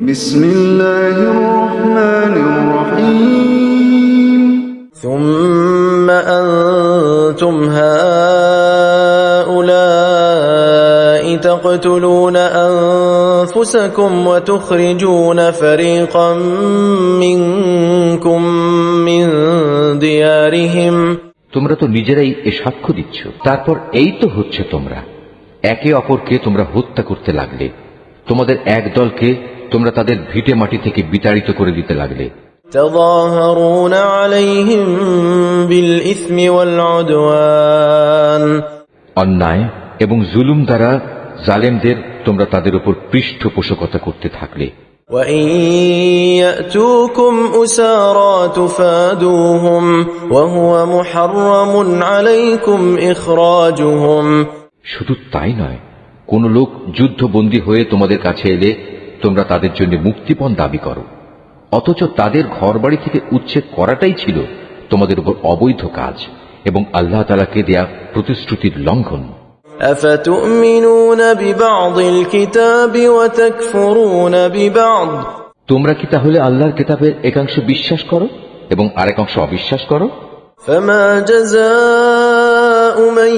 بسم الله الرحمن الرحيم ثم أنتم هؤلاء تقتلون أنفسكم وتخرجون فريقا منكم من ديارهم তোমরা তো নিজেরাই এ সাক্ষ্য দিচ্ছ তারপর এই তো হচ্ছে তোমরা একে অপরকে তোমরা হত্যা করতে লাগলে তোমাদের এক দলকে তোমরা তাদের ভিটে মাটি থেকে বিতাড়িত করে দিতে লাগলে تظاهرون عليهم بالإثم والعدوان অন্যায় এবং জুলুম দ্বারা জালেমদের তোমরা তাদের উপর পৃষ্ঠপোষকতা করতে থাকলে وإن يأتوكم أسارى تفادوهم وهو محرم عليكم إخراجهم শুধু তাই নয় কোন লোক যুদ্ধবন্দী হয়ে তোমাদের কাছে এলে তোমরা তাদের জন্য মুক্তিপণ দাবি করো অথচ তাদের ঘরবাড়ি থেকে উচ্ছেদ করাটাই ছিল তোমাদের উপর অবৈধ কাজ এবং আল্লাহ তালাকে দেয়া প্রতিশ্রুতির লঙ্ঘন أفتؤمنون ببعض الكتاب وتكفرون ببعض তোমরা কি তাহলে আল্লাহর কিতাবের একাংশ বিশ্বাস করো এবং আরেকাংশ অবিশ্বাস করো فما جزاء من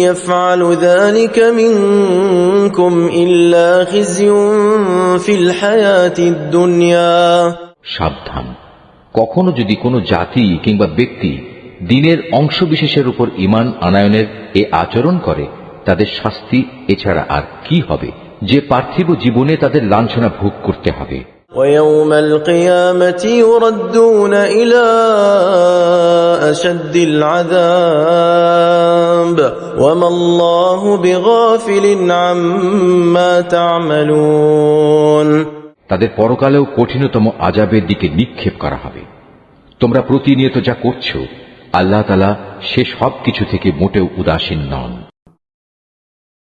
يفعل ذلك منكم إلا خزي في الحياة الدنيا সাবধান কখনো যদি কোনো জাতি কিংবা ব্যক্তি দিনের অংশ বিশেষের উপর ইমান আনায়নের এ আচরণ করে তাদের শাস্তি এছাড়া আর কি হবে যে পার্থিব জীবনে তাদের লাঞ্ছনা ভোগ করতে হবে ويوم القيامة يردون إلى أشد العذاب وما الله بغافل عما تعملون তাদের পরকালেও কঠিনতম আজাবের দিকে নিক্ষেপ করা হবে তোমরা প্রতিনিয়ত যা করছো আল্লাহ তালা সে সব কিছু থেকে মোটেও উদাসীন নন